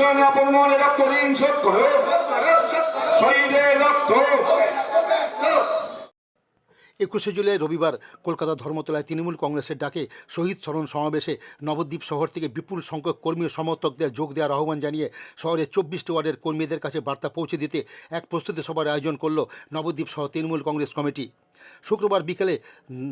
ইসলামী আপন মনে রক্ত ঋণ শোধ করো। রক্ত। একুশে জুলাই রবিবার কলকাতা ধর্মতলায় তৃণমূল কংগ্রেসের ডাকে শহীদ স্মরণ সমাবেশে নবদ্বীপ শহর থেকে বিপুল সংখ্যক কর্মী ও সমর্থকদের যোগ দেওয়ার আহ্বান জানিয়ে শহরের চব্বিশটি ওয়ার্ডের কর্মীদের কাছে বার্তা পৌঁছে দিতে এক প্রস্তুতি সভার আয়োজন করল নবদ্বীপ সহ তৃণমূল কংগ্রেস কমিটি। শুক্রবার বিকেলে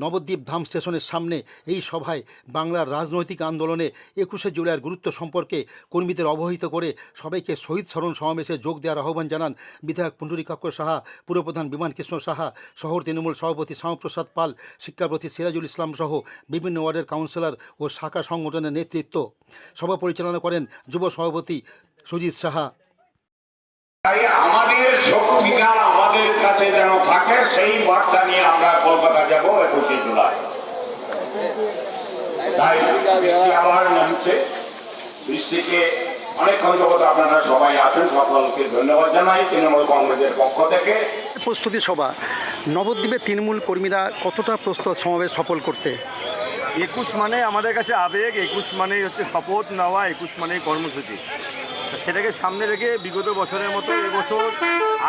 নবদ্বীপ ধাম স্টেশনের সামনে এই সভায় বাংলার রাজনৈতিক আন্দোলনে একুশে জুলাইয়ের গুরুত্ব সম্পর্কে কর্মীদের অবহিত করে সবাইকে শহীদ স্মরণ সমাবেশে যোগ দেওয়ার আহ্বান জানান বিধায়ক পুণ্ডরীকাক্ষ সাহা পুরপ্রধান বিমান কৃষ্ণ সাহা শহর তৃণমূল সভাপতি শ্যামপ্রসাদ পাল শিক্ষাপ্রতি সিরাজুল ইসলাম সহ বিভিন্ন ওয়ার্ডের কাউন্সিলর ও শাখা সংগঠনের নেতৃত্ব। সভা পরিচালনা করেন যুব সভাপতি সুজিত সাহা। আমাদের যেন থাকে সেই বার্তা নিয়ে আমরা কলকাতা যাব একুশে জুলাই। তাই বৃষ্টি আবার নামছে। বৃষ্টিকে অনেকক্ষণ যাবত আপনারা সবাই আছেন সকলকে ধন্যবাদ জানাই তৃণমূল কংগ্রেসের পক্ষ থেকে। প্রস্তুতি সভা। নবদ্বীপের তৃণমূল কর্মীরা কতটা প্রস্তুত সমাবেশ সফল করতে? একুশ মানে আমাদের কাছে আবেগ একুশ মানেই হচ্ছে শপথ নেওয়া একুশ মানেই কর্মসূচি। সেটাকে সামনে রেখে বিগত বছরের মতো এবছর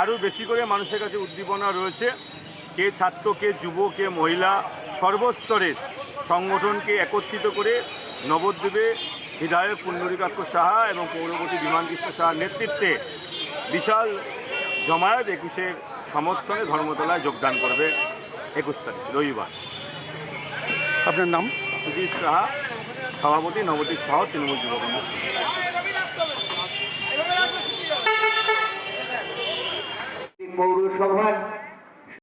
আরও বেশি করে মানুষের কাছে উদ্দীপনা রয়েছে। কে ছাত্র কে যুব কে মহিলা সর্বস্তরের সংগঠনকে একত্রিত করে নবদ্বীপে বিধায়ক পুণ্ডরীকাক্ষ সাহা এবং পৌরপতি বিমান কৃষ্ণ সাহার নেতৃত্বে বিশাল জমায়েত একুশের সমর্থনে ধর্মতলায় যোগদান করবে একুশ তারিখ রবিবার। আপনার নাম? সুজিত সাহা সভাপতি নবদ্বীপ শহর তৃণমূল যুব কংগ্রেস। পৌরসভার